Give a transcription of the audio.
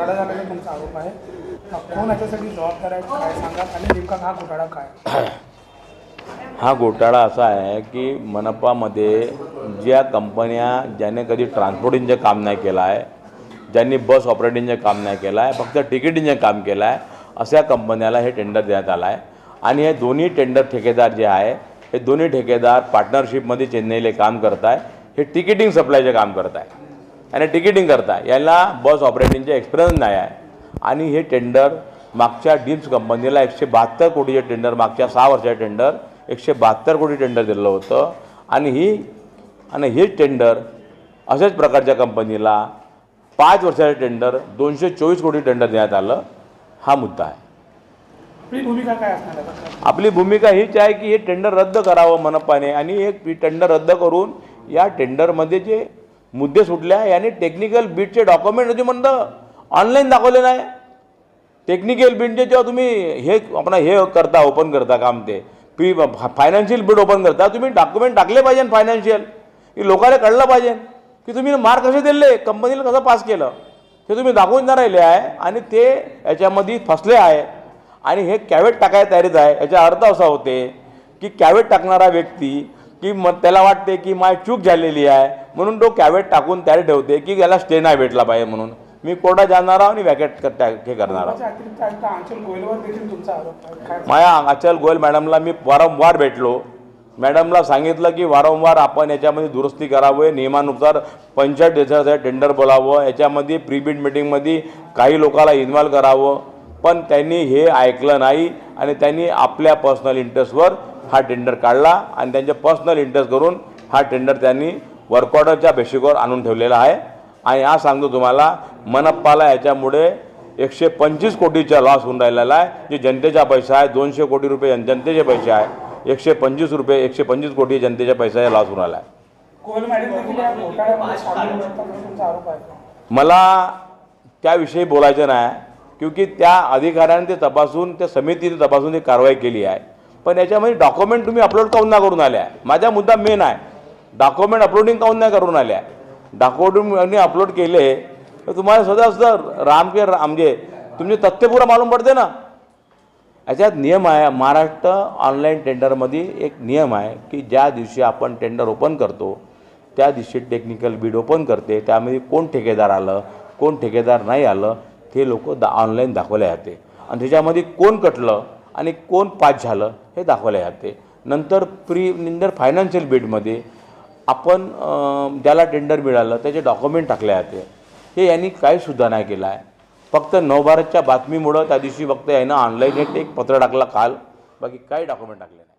आरोप आहे. कोण याच्यासाठी जबाबदार आहे काय सांगाल? आणि नेमका हा घोटाळा काय हा घोटाळा असा आहे की मनपामध्ये ज्या कंपन्या ज्याने कधी ट्रान्सपोर्टिंगचं काम नाही केलं आहे ज्यांनी बस ऑपरेटिंगचं काम नाही केलं आहे फक्त तिकिटिंगचं काम केलं आहे अशा कंपन्याला हे टेंडर देण्यात आलं आहे. आणि हे दोन्ही टेंडर ठेकेदार जे आहे हे दोन्ही ठेकेदार पार्टनरशिपमध्ये चेन्नईला काम करत आहे हे तिकिटिंग सप्लायचे काम करत आहे आणि तिकिटिंग करताय. याला बस ऑपरेटिंगचे एक्सपिरियन्स नाही आहे. आणि हे टेंडर मागच्या डीम्स कंपनीला एकशे बहात्तर कोटीचे टेंडर मागच्या सहा वर्षाचे टेंडर एकशे बहात्तर कोटी टेंडर दिलं होतं. आणि ही आणि हे टेंडर अशाच प्रकारच्या कंपनीला पाच वर्षाचे टेंडर दोनशे चोवीस कोटी टेंडर देण्यात आलं. हा मुद्दा आहे. आपली भूमिका काय असणार? आपली भूमिका हीच आहे की हे टेंडर रद्द करावं मनपाने आणि हे टेंडर रद्द करून या टेंडरमध्ये जे मुद्दे सुटले आहे याने टेक्निकल बीटचे डॉक्युमेंट होते म्हणतं. ऑनलाईन दाखवले नाही. टेक्निकल बीटचे जेव्हा तुम्ही हे आपण हे करता ओपन करता काम ते पी फायनान्शियल बीट ओपन करता तुम्ही डॉक्युमेंट टाकले पाहिजे फायनान्शियल की लोकांना कळलं पाहिजे. की तुम्ही मार्क कसे दिले कंपनीला कसं पास केलं हे तुम्ही दाखवून नाही राहिले आहे आणि ते याच्यामध्ये फसले आहे. आणि हे कॅवेट टाकायला तयारीत आहे. याचा अर्थ असा होते की कॅवेट टाकणारा व्यक्ती की मग त्याला वाटते की माय चूक झालेली आहे. म्हणून तो कॅवेट टाकून त्याला ठेवते की याला स्टे नाही भेटला पाहिजे म्हणून. मी कोर्टात जाणार आहो आणि वॅकेट हे करणार आहोत माया अचल गोयल मॅडमला मी वारंवार भेटलो. मॅडमला सांगितलं की वारंवार आपण याच्यामध्ये दुरुस्ती करावं नियमानुसार पंचायत दिवसाचं टेंडर बोलावं याच्यामध्ये प्रीबिड मिटिंगमध्ये काही लोकांना इन्व्हॉल्व करावं. पण त्यांनी हे ऐकलं नाही आणि त्यांनी आपल्या पर्सनल इंटरेस्टवर हा टेंडर काढला आणि त्यांच्या पर्सनल इंटरेस्ट करून हा टेंडर त्यांनी वर्कऑर्डरच्या बेसिकवर आणून ठेवलेला आहे. आणि आज सांगतो तुम्हाला मनप्पाला याच्यामुळे एकशे पंचवीस कोटीचा लॉस होऊन राहिलेला आहे. जे जनतेचा पैसा आहे दोनशे कोटी रुपये जन- जनतेचे पैसे आहे. एकशे पंचवीस रुपये एकशे पंचवीस कोटी जनतेच्या पैशाचा लॉस होऊन राहिला आहे. मला त्याविषयी बोलायचं नाही क्योंकि त्या अधिकाऱ्याने ते तपासून त्या समितीने तपासून ती कारवाई केली आहे. पण याच्यामध्ये डॉक्युमेंट तुम्ही अपलोड काऊन नाही करून आल्या? माझा मुद्दा मेन आहे. डॉक्युमेंट अपलोडिंग काऊन नाही करून आल्या? डॉक्युमेंट अपलोड केले तर तुम्हाला सध्या सुद्धा राम के राम म्हणजे तुमचे तथ्य पुरा मालूम पडते ना? याच्यात नियम आहे महाराष्ट्र ऑनलाईन टेंडरमध्ये एक नियम आहे की ज्या दिवशी आपण टेंडर ओपन करतो त्या दिवशी टेक्निकल बीड ओपन करते त्यामध्ये कोण ठेकेदार आलं कोण ठेकेदार नाही आलं ते लोक दा ऑनलाईन दाखवले जाते. आणि त्याच्यामध्ये कोण कटलं आणि कोण पास झालं हे दाखवले जाते नंतर प्री नंतर फायनान्शियल बीडमध्ये आपण ज्याला टेंडर मिळालं त्याचे डॉक्युमेंट टाकले जाते हे यांनी काही सुद्धा नाही केलं आहे फक्त नवभारतच्या बातमीमुळं त्या दिवशी फक्त यानं ऑनलाईन एक पत्र टाकलं काल. बाकी काही डॉक्युमेंट टाकले नाही.